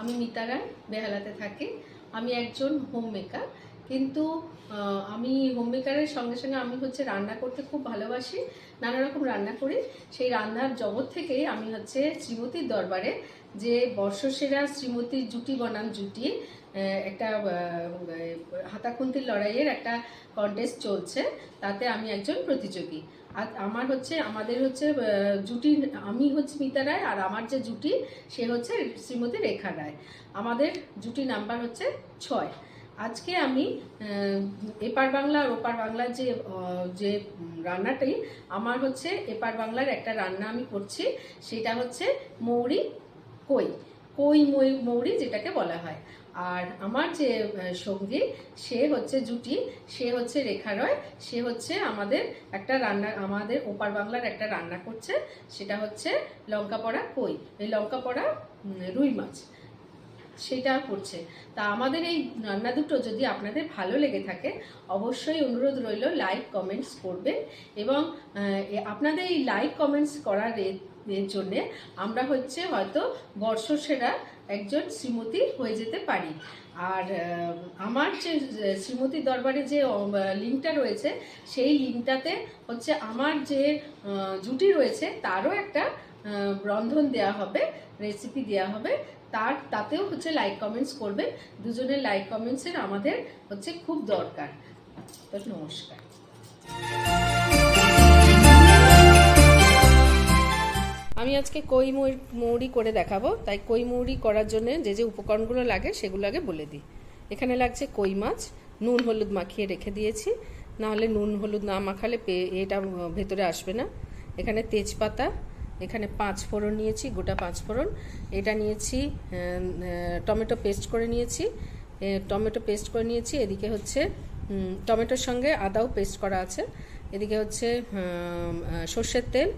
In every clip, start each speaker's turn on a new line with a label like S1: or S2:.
S1: আমি মিতা রায়, বেহালাতে থাকি। আমি একজন হোম মেকার কিন্তু আমি হোম মেকারের সঙ্গে সঙ্গে আমি হচ্ছে রান্না করতে খুব ভালোবাসি। নানা রকম রান্না করি। সেই রান্নার জগৎ থেকে আমি হচ্ছে শ্রীমতীর দরবারে যে বর্ষসেরা শ্রীমতীর জুটি বনাম জুটি একটা হাতাখুন্তির লড়াইয়ের একটা কন্টেস্ট চলছে, তাতে আমি একজন প্রতিযোগী। আর আমার হচ্ছে, আমাদের হচ্ছে জুটি, আমি হচ্ছে মিতা রায় আর আমার যে জুটি, সে হচ্ছে শ্রীমতী রেখা রায়। আমাদের জুটি নাম্বার হচ্ছে ছয়। আজকে আমি এপার বাংলা আর ওপার বাংলার যে যে রান্নাটি, আমার হচ্ছে এপার বাংলার একটা রান্না আমি করছি, সেটা হচ্ছে মৌরি কই। কই মৌরি যেটাকে বলা হয়। আর আমার যে সঙ্গী, সে হচ্ছে জুটি, সে হচ্ছে রেখা রয়, সে হচ্ছে আমাদের একটা রান্না, আমাদের ওপার বাংলার একটা রান্না করছে, সেটা হচ্ছে লঙ্কা পড়া কই, এই লঙ্কা পড়া রুই মাছ, সেটা করছে। তা আমাদের এই রান্না দুটো যদি আপনাদের ভালো লেগে থাকে, অবশ্যই অনুরোধ রইল, লাইক, কমেন্টস করবেন এবং আপনাদের এই লাইক, কমেন্টস করার জন্যে আমরা হচ্ছে হয়তো বর্ষসেরা একজন শ্রীমতী হয়ে যেতে পারি। আর আমার যে শ্রীমতীর দরবারে যে লিঙ্কটা রয়েছে, সেই লিঙ্কটাতে হচ্ছে আমার যে জুটি রয়েছে, তারও একটা রন্ধন দেওয়া হবে রেসিপি দেওয়া হবে। তার, তাতেও হচ্ছে লাইক কমেন্টস করবে দুজনের লাইক কমেন্টসের আমাদের হচ্ছে খুব দরকার। তো নমস্কার। আজকে কই মৌরি করে দেখাবো। তাই কই মৌরি করার জন্য যে যে উপকরণগুলো লাগে সেগুলো আগে বলে দিই। এখানে লাগছে কই মাছ, নুন, হলুদ মাখিয়ে রেখে দিয়েছি। না হলে নুন, হলুদ না মাখালে এটা ভেতরে আসবে না। এখানে তেজপাতা, এখানে পাঁচ ফোড়ন নিয়েছি, গোটা পাঁচ ফোড়ন। এটা নিয়েছি টমেটো পেস্ট করে নিয়েছি। টমেটো পেস্ট করে নিয়েছি। এদিকে হচ্ছে টমেটোর সঙ্গে আদাও পেস্ট করা আছে। এদিকে হচ্ছে সর্ষের তেল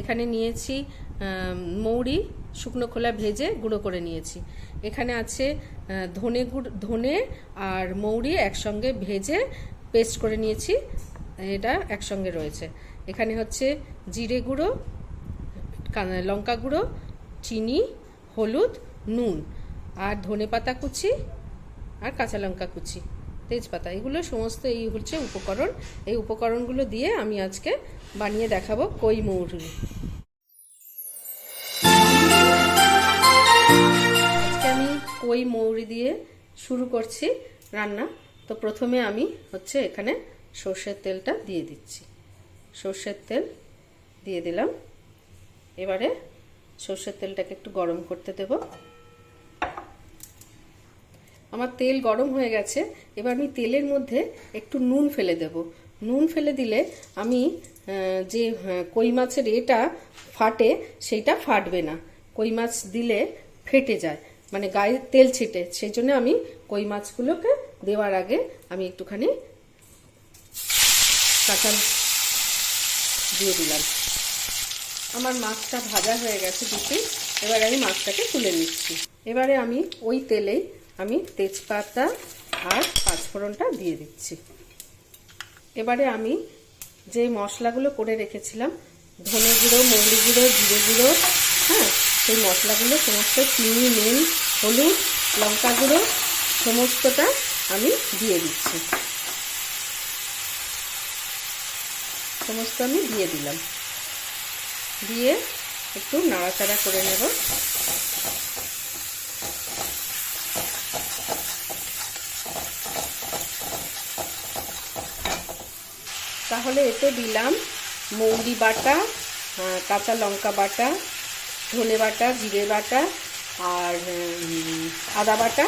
S1: এখানে নিয়েছি মৌরি, শুকনো খোলা ভেজে গুঁড়ো করে নিয়েছি। এখানে আছে ধনে গুঁড়ো, ধনে আর মৌরি একসঙ্গে ভেজে পেস্ট করে নিয়েছি, এটা একসঙ্গে রয়েছে। এখানে হচ্ছে জিরে গুঁড়ো লঙ্কা গুঁড়ো, চিনি, হলুদ, নুন, আর ধনে পাতা কুচি আর কাঁচা লঙ্কা কুচি। তেজপাতা, এগুলো সমস্ত এই হচ্ছে উপকরণ। এই উপকরণগুলো দিয়ে আমি আজকে বানিয়ে দেখাবো কই মৌরি। আজকে আমি কই মৌরি দিয়ে শুরু করছি রান্না। তো প্রথমে আমি হচ্ছে এখানে সর্ষের তেলটা দিয়ে দিচ্ছি। সর্ষের তেল দিয়ে দিলাম। এবারে সর্ষের তেলটাকে একটু গরম করতে দেব। আমার তেল গরম হয়ে গেছে, এবার আমি তেলের মধ্যে একটু নুন ফেলে দেব। নুন ফেলে দিলে আমি যে কই মাছের এটা ফাটে, সেইটা ফাটবে না। কই মাছ দিলে ফেটে যায় মানে গায়ে তেল ছিটে। সেই জন্য আমি কই মাছগুলোকে দেওয়ার আগে আমি একটুখানি কাঁচা দিয়ে দিলাম। আমার মাছটা ভাজা হয়ে গেছে দুটি এবার আমি মাছটাকে তুলে নিচ্ছি। এবারে আমি ওই তেলেই আমি তেজপাতা আর পাঁচফোড়নটা দিয়ে দিচ্ছি। এবারে আমি যে মশলাগুলো করে রেখেছিলাম, ধনে গুঁড়ো, মৌরি গুঁড়ো, জিরে গুঁড়ো হ্যাঁ সেই মশলাগুলো সমস্ত চিনি, নুন, হলুদ, লঙ্কা গুঁড়ো, সমস্তটা আমি দিয়ে দিচ্ছি। সমস্ত আমি দিয়ে দিলাম। দিয়ে একটু নাড়াচাড়া করে নেব। তাহলে এতে দিলাম মৌরি বাটা কাঁচা লঙ্কা বাটা, ধনে বাটা, জিরে বাটা আর আদা বাটা,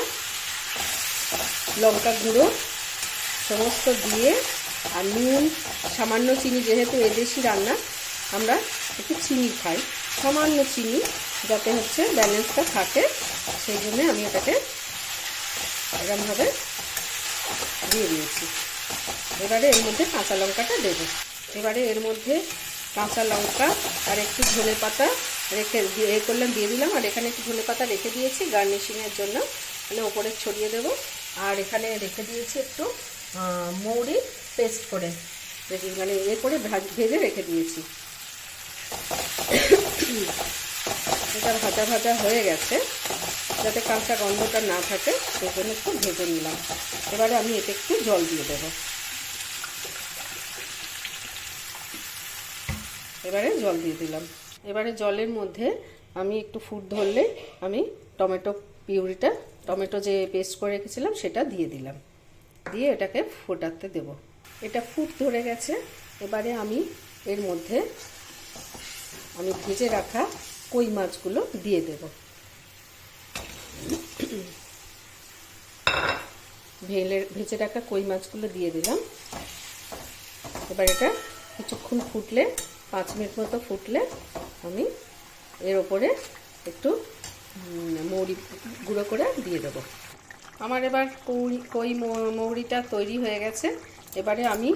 S1: লঙ্কা গুঁড়ো, সমস্ত দিয়ে আর নুন, সামান্য চিনি যেহেতু এদেশি রান্না, আমরা একটু চিনি খাই। সামান্য চিনি যাতে হচ্ছে ব্যালেন্সটা থাকে, সেই জন্য আমি এটাকে এরমভাবে দিয়ে দিয়েছি। এবারে এর মধ্যে কাঁচা লঙ্কাটা দেবো। এবারে এর মধ্যে কাঁচা লঙ্কা আর একটু ধনে পাতা রেখে এ করলাম, দিয়ে দিলাম। আর এখানে একটু ধনে পাতা রেখে দিয়েছি গার্নিশিংয়ের জন্য। মানে ওপরে ছড়িয়ে দেবো। আর এখানে রেখে দিয়েছি একটু মৌরি পেস্ট করে। মানে এ করে ভেজে রেখে দিয়েছি। এটা ভাজা ভাজা হয়ে গেছে। যাতে কাঁচা গন্ধটা না থাকে, সেই জন্য একটু ভেজে নিলাম। এবারে আমি এতে একটু জল দিয়ে দেবো। এবারে জল দিয়ে দিলাম। এবারে জলের মধ্যে আমি একটু ফুট ধরলে আমি টমেটো পিউরিটা, টমেটো যে পেস্ট করে রেখেছিলাম, সেটা দিয়ে দিলাম। দিয়ে এটাকে ফোটাতে দেব। এটা ফুট ধরে গেছে। এবারে আমি এর মধ্যে আমি ভেজে রাখা কই মাছগুলো দিয়ে দেব। ভেলে ভেজে রাখা কই মাছগুলো দিয়ে দিলাম। এবার এটা কিছুক্ষণ ফুটলে, পাঁচ মিনিট মতো ফুটলে আমি এর ওপরে একটু মৌরি গুঁড়ো করে দিয়ে দেবো। আমার এবার কৌড়ি কই মৌরিটা তৈরি হয়ে গেছে। এবারে আমি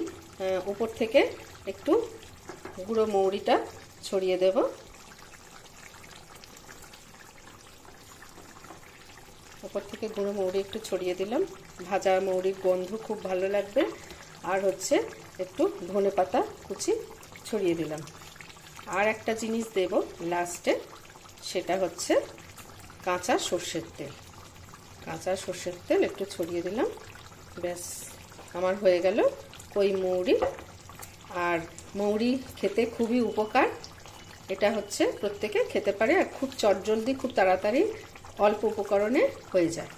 S1: উপর থেকে একটু গুঁড়ো মৌরিটা ছড়িয়ে দেব। উপর থেকে গুঁড়ো মৌরি একটু ছড়িয়ে দিলাম। ভাজা মৌরির গন্ধ খুব ভালো লাগবে। আর হচ্ছে একটু ধনে পাতা কুচি ছড়িয়ে দিলাম। আর একটা জিনিস দেব লাস্টে, সেটা হচ্ছে কাঁচা সর্ষের তেল। কাঁচা সর্ষের তেল একটু ছড়িয়ে দিলাম। ব্যাস, আমার হয়ে গেল কই মৌরি। আর মৌরি খেতে খুবই উপকার। এটা হচ্ছে প্রত্যেকে খেতে পারে আর খুব চটজলদি, খুব তাড়াতাড়ি অল্প উপকরণে হয়ে যায়।